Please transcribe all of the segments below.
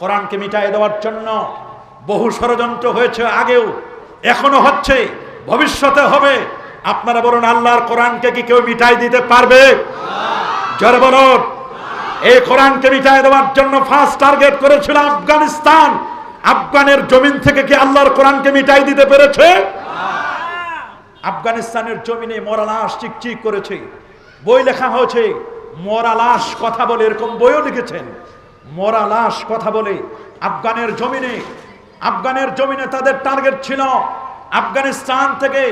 কোরআনকে মিটাই দেওয়ার জন্য বহু ষড়যন্ত্র হয়েছে আগেও, এখনও হচ্ছে, ভবিষ্যতে হবে। আপনারা বলুন, আল্লাহর কোরআনকে কি কেউ মিটাই দিতে পারবে? জোরে বলুন। এই কোরআনকে মিটাই দেওয়ার জন্য ফার্স্ট টার্গেট করেছিল আফগানিস্তান। আফগানের জমিন থেকে কি আল্লাহর কোরআনকে মিটাই দিতে পেরেছে? আফগানিস্তানের জমিনে মরা লাশ চিকচিক করেছে। বই লেখা হয়েছে, মরা লাশ কথা বলে এরকম বইও লিখেছেন। মরা লাশ কথা বলে। আফগানের জমিনে আফগানের জমিনে তাদের টার্গেট ছিল। আফগানিস্তান থেকে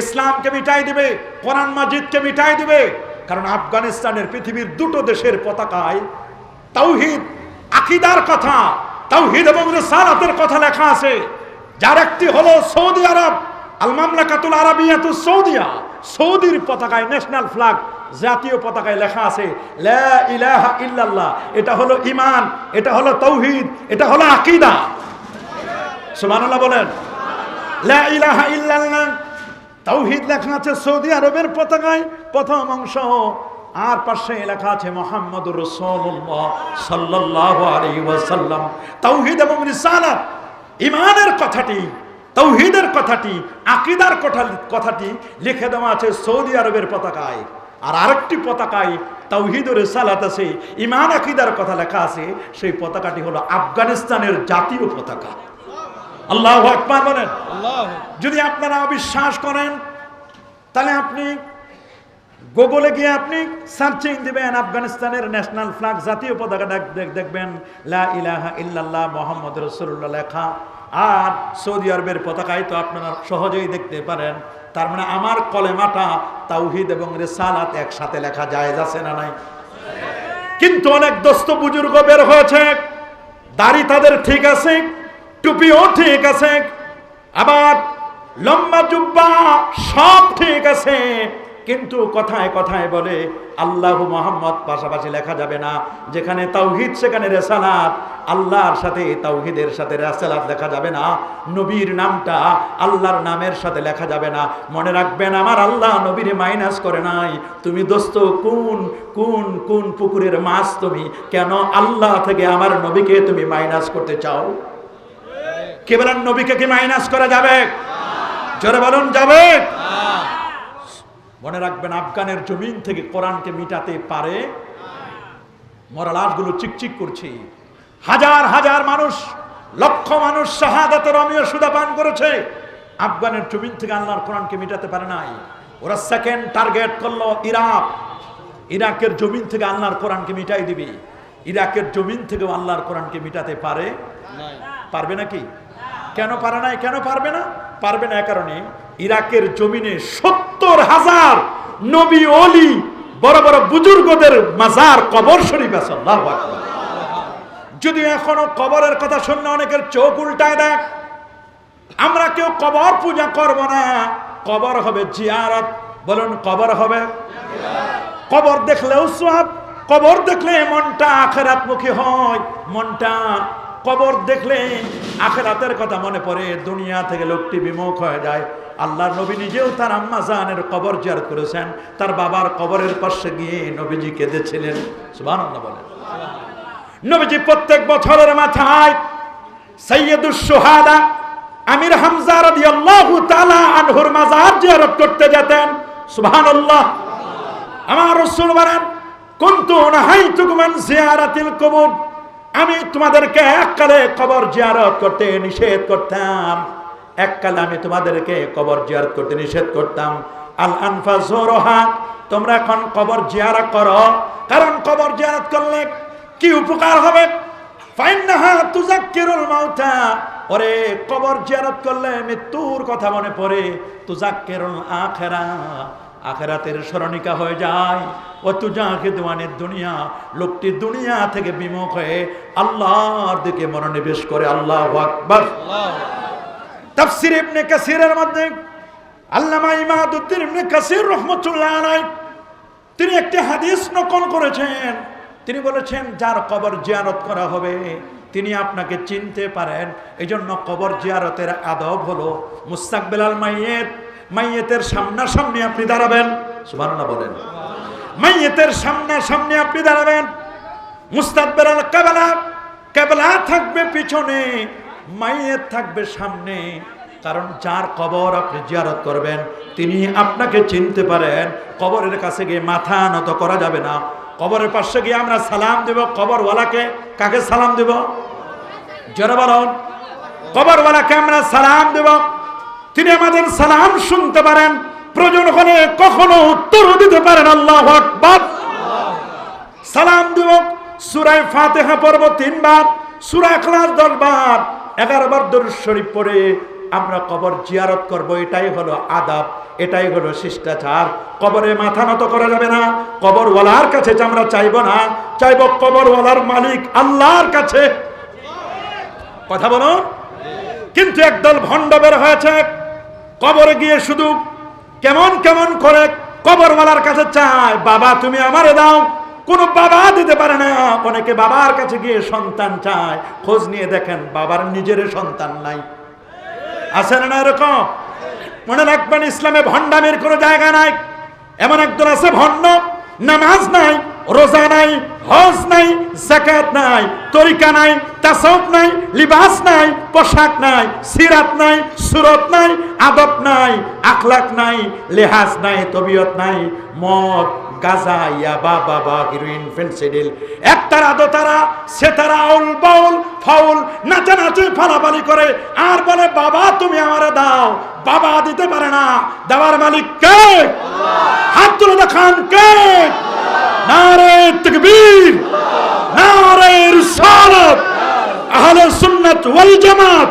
ইসলামকে মিটাই দিবে, কোরআন মাজিদকে মিটাই দিবে। কারণ আফগানিস্তানের পৃথিবীর দুটো দেশের পতাকায় তাওহিদ আকিদার কথা, তাওহিদ এবং রিসালাতের কথা লেখা আছে। যার একটি হলো সৌদি আরব, আল মামলাকাতুল আরাবিয়াতু সৌদিয়া, সৌদির পতাকায় ন্যাশনাল ফ্ল্যাগ জাতীয় পতাকায় লেখা আছে এটা হলো ইমান এটা হলো তৌহিদ, এটা হলো আকিদা। সুবহানাল্লাহ বলেন ইলাহা তাওহীদ লেখা আছে সৌদি আরবের পতাকায়, প্রথম অংশ। আর পাশে লেখা আছে মোহাম্মদ ওয়াসাল্লাম। তাওহীদ এবং রিসালাত, ঈমানের কথাটি, তৌহিদের কথাটি, আকিদার কথা কথাটি লিখে দেওয়া আছে সৌদি আরবের পতাকায়। আর আরেকটি পতাকায় তৌহিদ ও রেসালাত আছে ইমান আকিদার কথা লেখা আছে সেই পতাকাটি হলো আফগানিস্তানের জাতীয় পতাকা। আল্লাহ আকবার বলেন। যদি আপনারা অবিশ্বাস করেন তাহলে আপনি গুগলে গিয়ে আপনি সার্চিং দিবেন আফগানিস্তানের ন্যাশনাল ফ্ল্যাগ জাতীয় পতাকা দেখ- দেখ- দেখবেন লা ইলাহা ইল্লাল্লাহ মোহাম্মদ রসুল্লাহ লেখা। আর সৌদি আরবের পতাকায় তো আপনারা সহজেই দেখতে পারেন তার মানে আমার কলেমাটা তাওহিদ এবং রেসালাত একসাথে লেখা যায় আছে না নাই? কিন্তু অনেক দোস্ত বুজুর্গ বের হয়েছে। দাড়ি তাদের ঠিক আছে, টুপিও ঠিক আছে, আবার লম্বা জুব্বা সব ঠিক আছে। কিন্তু কথায় কথায় বলে, আল্লাহ মোহাম্মদ পাশাপাশি লেখা যাবে না। যেখানে তাওহিদ, সেখানে রেসালাত। আল্লাহর সাথে তাওহিদের সাথে রেসালাত লেখা যাবে না। নবীর নামটা আল্লাহর নামের সাথে লেখা যাবে না। মনে রাখবেন, আমার আল্লাহ নবীর মাইনাস করে নাই। তুমি দোস্ত, কোন কোন কোন পুকুরের মাছ তুমি? কেন আল্লাহ থেকে আমার নবীকে তুমি মাইনাস করতে চাও? কেবল নবীকে কি মাইনাস করা যাবে? জোরে বলুন, যাবে? মনে রাখবেন, আফগানের জমিন থেকে কোরআনকে মিটাতে পারে। মরা লাশগুলো চিকচিক করছে। হাজার হাজার মানুষ, লক্ষ মানুষ শাহাদাতের অমীয় সুদা পান করেছে। আফগানের জমিন থেকে আল্লাহর কোরআনকে মিটাতে পারে নাই। ওরা সেকেন্ড টার্গেট করল ইরাক। ইরাকের জমিন থেকে আল্লাহর কোরআনকে মিটাই দিবে। ইরাকের জমিন থেকেও আল্লাহর কোরআনকে মিটাতে পারে। পারবে নাকি? কেন পারে নাই? কেন পারবে না? পারবে না কারণে। ইরাকের জমিনে সত্তর হাজার নবী অলি বড় বড় বুজুর্গদের মাজার, কবর শরীফ আছে যদি এখনও কবরের কথা শুনলে অনেকের চোখ উল্টায় দেখ আমরা কেউ কবর পূজা করব না। কবর হবে জিয়ারত। বলুন, কবর হবে? কবর দেখলেও সব কবর দেখলে মনটা আখেরাত মুখী হয়, মনটা কবর দেখলে আখেরাতের কথা মনে পড়ে, দুনিয়া থেকে লোকটি বিমুখ হয়ে যায়। আল্লাহ নবী নিজেও তার আম্মা জানের কবর জিয়ারত করেছেন, তার বাবার কবরের পাশে গিয়ে নবীজি কেঁদেছিলেন। সুবহানাল্লাহ বলেন। নবীজি প্রত্যেক বছরের মাথায় আমি তোমাদেরকে এককালে কবর জিয়ারত করতে নিষেধ করতাম। এককালে আমি তোমাদেরকে কবর জিয়ারত করতে নিষেধ করতাম। আল আনফা জোরহা, তোমরা এখন কবর জিয়ারত করো। কারণ কবর জিয়ারত করলে কি উপকার হবে? ওরে, কবর করলে মৃত্যুর কথা মনে হয়ে যায়। দুনিয়া, লোকটি দুনিয়া থেকে বিমুখ হয়ে আল্লাহর দিকে মনোনিবেশ করে আল্লাহ আকবার। তাফসির ইবনে কাসিরের মধ্যে আল্লামা ইমাদউদ্দিন ইবনে কাসির রহমাতুল্লাহ আলাইহি তিনি একটি হাদিস নকল করেছেন। তিনি বলেছেন, যার কবর জিয়ারত করা হবে, তিনি আপনাকে চিনতে পারেন। এই জন্য কবর জিয়ারতের আদব হলো মুস্তাকবেল আল মাইয়েত। মাইয়েতের সামনাসামনি আপনি দাঁড়াবেন। সুবহানাল্লাহ বলেন। মাইয়েতের সামনাসামনি আপনি দাঁড়াবেন। মুস্তাকবেল আল কাবালা, কেবলা থাকবে পিছনে। মাইয়ের থাকবে সামনে, কারণ যার কবর আপনি জিয়ারত করবেন, তিনি আপনাকে চিনতে পারেন, কবরের কাছে গিয়ে মাথা নত করা যাবে না। কবরের পাশে গিয়ে আমরা সালাম দেব, কবরওয়ালাকে কাকে সালাম দেব? জোরে বলুন। কবরওয়ালাকে আমরা সালাম দেব। তিনি আমাদের সালাম শুনতে পারেন, প্রয়োজন হলে কখনো উত্তর দিতে পারেন, আল্লাহ আকবার। সালাম দেব। সুরায় ফাতেহা পর্ব তিনবার, সুরা এখলাস দশ বার এগারো বার দরুদ শরীফ পড়ে আমরা কবর জিয়ারত করব, এটাই হলো আদাব, এটাই হলো শিষ্টাচার। কবরে মাথা নত করা যাবে না, কবরওয়ালার কাছে আমরা চাইব না, চাইব কবরওয়ালার মালিক আল্লাহর কাছে। কথা বলো? কিন্তু একদল ভণ্ড বের হয়েছে, কবরে গিয়ে শুধু কেমন কেমন করে কবরওয়ালার কাছে চায়, বাবা তুমি আমারে দাও। কোনো বাবা দিতে পারে না। অনেকে বাবার কাছে গিয়ে সন্তান চায়। খোঁজ নিয়ে দেখেন বাবার নিজের সন্তান নাই। আছে না এরকম? মনে রাখবেন, ইসলামে ভণ্ডামের কোনো জায়গা নাই। এমন একজন আছে ভণ্ড, নামাজ নাই, রোজা নাই, হজ নাই জাকাত নাই, তরিকা নাই তাসাউফ নাই, লিবাস নাই, পোশাক নাই, সিরাত নাই, সুরত নাই, আদব নাই, আখলাক নাই, লেহাজ নাই, তবিয়ত নাই, মদ গাজা ইয়াবা বাবা হিরোইন ফেন্সিডিল একতারা দোতারা সেতারা আউল বাউল ফাউল নাচানাচি ফালাফালি করে। আর বলে বাবা তুমি আমারে দাও। বাবা দিতে পারে না। দেওয়ার মালিক কে? হাত তুলে দেখান কে? নারে তকবীর। নারে রিসালাত। আহলে সুন্নাত ওয়াল জামাত।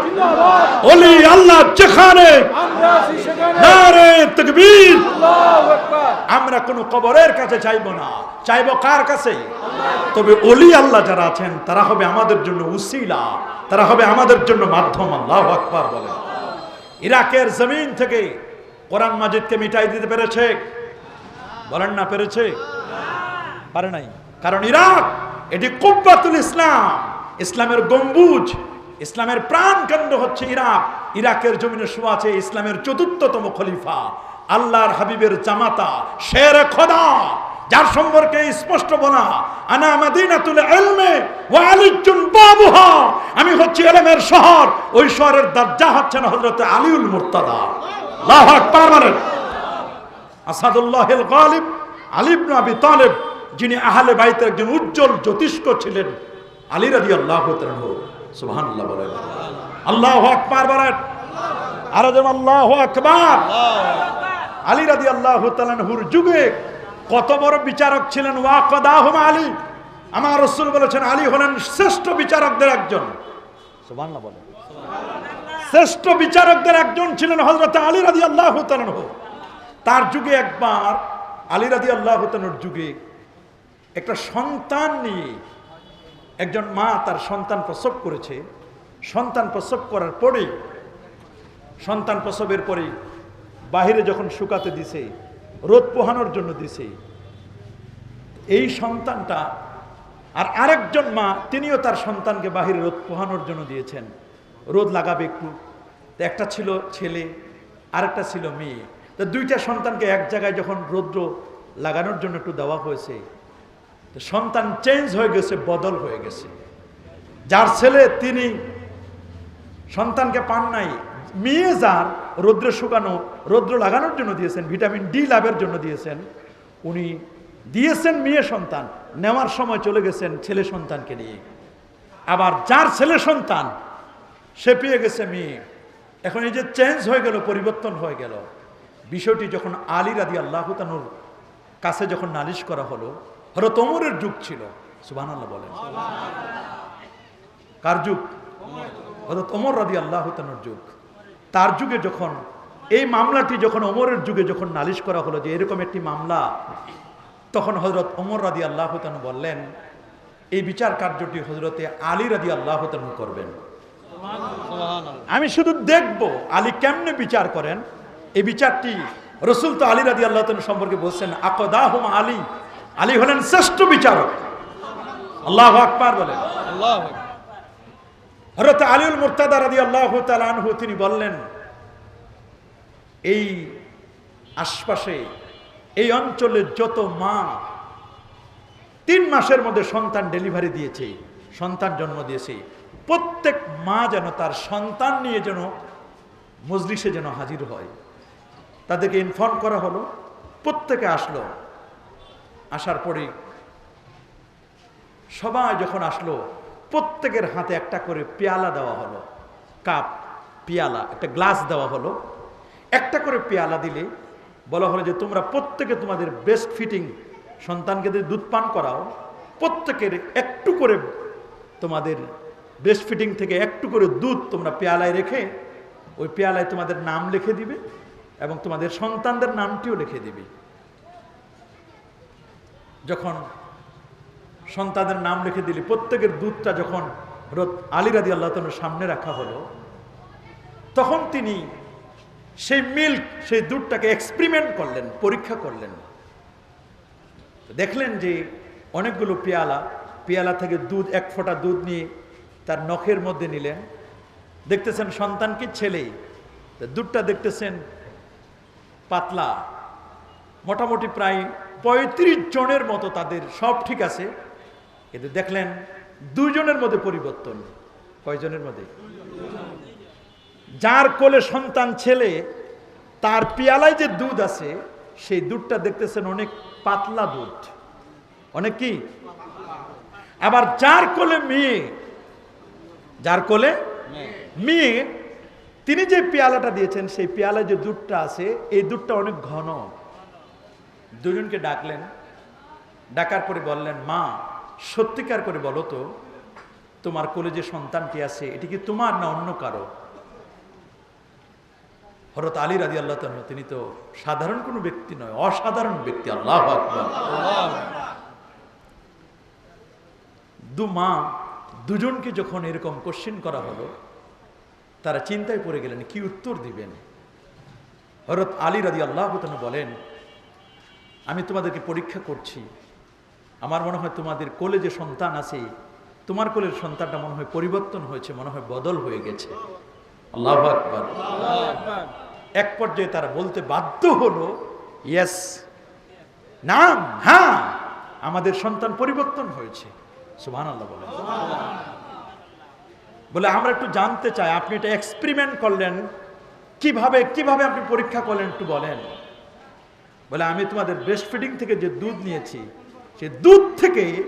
ওলি আল্লাহ যেখানে নারে তকবীর। আমরা কোনো কবরের কাছে চাইব না। চাইব কার কাছে? তবে অলি আল্লাহ যারা আছেন, তারা হবে আমাদের জন্য উসিলা। তারা হবে আমাদের জন্য মাধ্যম, আল্লাহ আকবার বলেন। ইরাকের জমিন থেকে কোরআন মাজিদকে মিটাই দিতে পেরেছে। বলেন না পেরেছে? পারে নাই। কারণ ইরাক, এটি কুব্বাতুল ইসলাম। ইসলামের গম্বুজ, ইসলামের প্রাণ কেন্দ্র হচ্ছে ইরাক। ইরাকের জমিনে শোয়া আছে ইসলামের চতুর্থতম খলিফা, আল্লাহর হাবিবের জামাতা, শের খোদা, যার সম্পর্কে স্পষ্ট বলা আমি হচ্ছে ইলমের শহর, ওই শহরের দরজা হচ্ছে না হযরত আলীউল মুর্তাদা। তালেব, যিনি আহলে বাইতের একজন উজ্জ্বল জ্যোতিষ্ক ছিলেন আলী তাআলা সুবহানাল্লাহ বলেন। আল্লাহু বলেন। আল্লাহু আকবার। আলী রাদিয়াল্লাহু তাআলাহুর যুগে কত বড় বিচারক ছিলেন। আলী। আমার বলেছেন শ্রেষ্ঠ বিচারকদের একজন। বলেন। শ্রেষ্ঠ বিচারকদের একজন ছিলেন তার যুগে একবার আলী রাদি আল্লাহ যুগে একটা সন্তান নিয়ে একজন মা তার সন্তান প্রসব করেছে। সন্তান প্রসব করার পরে সন্তান প্রসবের পরে বাহিরে যখন শুকাতে দিছে, রোদ পোহানোর জন্য দিছে, এই সন্তানটা আর আরেকজন মা তিনিও তার সন্তানকে বাহিরে রোদ পোহানোর জন্য দিয়েছেন। রোদ লাগাবে একটু। একটা ছিল ছেলে, আরেকটা ছিল মেয়ে। তো দুইটা সন্তানকে এক জায়গায় যখন রৌদ্র লাগানোর জন্য একটু দেওয়া হয়েছে সন্তান চেঞ্জ হয়ে গেছে, বদল হয়ে গেছে। যার ছেলে, তিনি সন্তানকে পান নাই। মেয়ে যার, রৌদ্রে শুকানো, রৌদ্র লাগানোর জন্য দিয়েছেন ভিটামিন ডি লাভের জন্য দিয়েছেন, উনি দিয়েছেন মেয়ে সন্তান, নেওয়ার সময় চলে গেছেন ছেলে সন্তানকে নিয়ে। আবার যার ছেলে সন্তান, সে পেয়ে গেছে মেয়ে। এখন এই যে চেঞ্জ হয়ে গেল, পরিবর্তন হয়ে গেল, বিষয়টি যখন আলী রাদি আল্লাহ তানুর কাছে যখন নালিশ করা হলো হলো তোমরের যুগ ছিল। সুবাহ বলেন। কার যুগ? হলো তোমর রাদি আল্লাহ যুগ। তার যুগে যখন এই মামলাটি যখন ওমরের যুগে যখন নালিশ করা হলো যে এরকম একটি মামলা তখন হজরত ওমর রাদি আল্লাহ বললেন এই বিচার কার্যটি হজরতে আলী রাদি আল্লাহ করবেন। আমি শুধু দেখব আলী কেমনে বিচার করেন। এই বিচারটি রসুল তো আলী রাদি আল্লাহ সম্পর্কে বলছেন আকদাহুম আলী। আলী হলেন শ্রেষ্ঠ বিচারক। আল্লাহ আকবার বলেন। হরত আলীউল মুর্তাদা রাদি আল্লাহ তালহু তিনি বললেন এই আশপাশে এই অঞ্চলের যত মা তিন মাসের মধ্যে সন্তান ডেলিভারি দিয়েছে সন্তান জন্ম দিয়েছে প্রত্যেক মা যেন তার সন্তান নিয়ে যেন মজলিসে যেন হাজির হয়। তাদেরকে ইনফর্ম করা হলো প্রত্যেকে আসলো। আসার পরে সবাই যখন আসলো, প্রত্যেকের হাতে একটা করে পেয়ালা দেওয়া হলো, কাপ, পেয়ালা, একটা গ্লাস দেওয়া হলো। একটা করে পেয়ালা দিলে বলা হলো যে, তোমরা প্রত্যেকে তোমাদের বেস্ট ফিটিং সন্তানকে যদি দুধ পান করাও, প্রত্যেকের একটু করে তোমাদের বেস্ট ফিটিং থেকে একটু করে দুধ তোমরা পেয়ালায় রেখে, ওই পেয়ালায় তোমাদের নাম লিখে দিবে এবং তোমাদের সন্তানদের নামটিও লিখে দিবে। যখন সন্তানের নাম লিখে দিলে, প্রত্যেকের দুধটা যখন হরত আলী রাদি আল্লাহ সামনে রাখা হলো, তখন তিনি সেই মিল্ক, সেই দুধটাকে এক্সপেরিমেন্ট করলেন, পরীক্ষা করলেন। দেখলেন যে অনেকগুলো পেয়ালা পেয়ালা থেকে দুধ, এক ফোঁটা দুধ নিয়ে তার নখের মধ্যে নিলেন। দেখতেছেন সন্তান কি ছেলেই দুধটা দেখতেছেন পাতলা, মোটামুটি প্রায় পঁয়ত্রিশ জনের মতো তাদের সব ঠিক আছে। কিন্তু দেখলেন দুজনের মধ্যে পরিবর্তন। কয়জনের মধ্যে? যার কোলে সন্তান ছেলে, তার পেয়ালায় যে দুধ আছে, সেই দুধটা দেখতেছেন অনেক পাতলা দুধ। অনেক কি? আবার যার কোলে মেয়ে, যার কোলে মেয়ে, তিনি যে পেয়ালাটা দিয়েছেন, সেই পেয়ালায় যে দুধটা আছে, এই দুধটা অনেক ঘন। দুজনকে ডাকলেন ডাকার পরে বললেন, মা, সত্যিকার করে বলো তো, তোমার কোলে যে সন্তানটি আছে, এটি কি তোমার না অন্য কারও? হরত আলী রাজি আল্লাহ তিনি তো সাধারণ কোনো ব্যক্তি নয়, অসাধারণ ব্যক্তি, আল্লাহ দু মা, দুজনকে যখন এরকম কোশ্চেন করা হলো, তারা চিন্তায় পড়ে গেলেন, কি উত্তর দিবেন? হরত আলী রাজি আল্লাহ বলেন, আমি তোমাদেরকে পরীক্ষা করছি আমার মনে হয় তোমাদের কোলে যে সন্তান আছে, তোমার কোলের সন্তানটা মনে হয় পরিবর্তন হয়েছে, মনে হয় বদল হয়ে গেছে। আল্লাহ আকবার। এক পর্যায়ে তারা বলতে বাধ্য হলো, ইয়েস, নাম হ্যাঁ আমাদের সন্তান পরিবর্তন হয়েছে। সুবহান আল্লাহ বলে। বলে, আমরা একটু জানতে চাই, আপনি এটা এক্সপেরিমেন্ট করলেন, কীভাবে কীভাবে আপনি পরীক্ষা করলেন একটু বলেন? বলে, আমি তোমাদের ব্রেস্ট ফিডিং থেকে যে দুধ নিয়েছি সে দুধ থেকে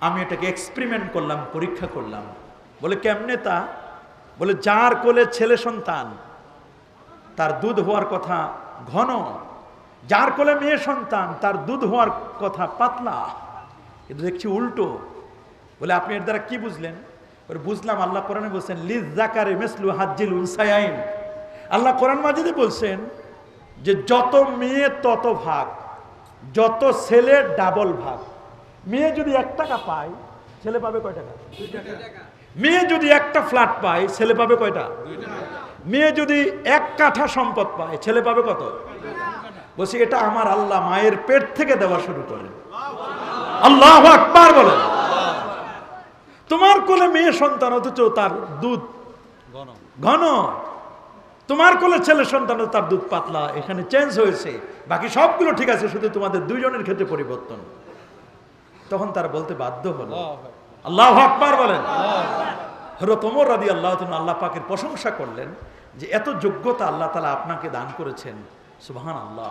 আমি এটাকে এক্সপেরিমেন্ট করলাম, পরীক্ষা করলাম। বলে, কেমনে তা? বলে, যার কোলে ছেলে সন্তান, তার দুধ হওয়ার কথা ঘন। যার কোলে মেয়ে সন্তান, তার দুধ হওয়ার কথা পাতলা। কিন্তু দেখছি উল্টো। বলে, আপনি এর দ্বারা কি বুঝলেন? বুঝলাম, আল্লাহ কোরআনে বলছেন, লিজ জাকারে মেসলু হাজ্জিল উনসায়াইন। আল্লাহ কোরআন মাজিদে বলছেন যে, যত মেয়ে তত ভাগ, যত ছেলে ডাবল ভাগ। মেয়ে যদি এক টাকা পায় ছেলে পাবে কয় টাকা? মেয়ে যদি একটা ফ্ল্যাট পায় ছেলে পাবে কয়টা মেয়ে যদি এক কাঠা সম্পদ পায় ছেলে পাবে কত? বলছি এটা আমার আল্লাহ মায়ের পেট থেকে দেওয়া শুরু করেন আল্লাহ আকবার বলেন তোমার কোলে মেয়ে সন্তান অথচ তার দুধ ঘন। তোমার কোলে ছেলে সন্তান তার দুধ পাতলা। এখানে চেঞ্জ হয়েছে। বাকি সবগুলো ঠিক আছে শুধু তোমাদের দুইজনের ক্ষেত্রে পরিবর্তন। তখন তারা বলতে বাধ্য হলো। আল্লাহ আকবার। বলেন। হরত ওমর রাদি আল্লাহ আল্লাহ পাকের প্রশংসা করলেন যে এত যোগ্যতা আল্লাহ তালা আপনাকে দান করেছেন। সুবহান আল্লাহ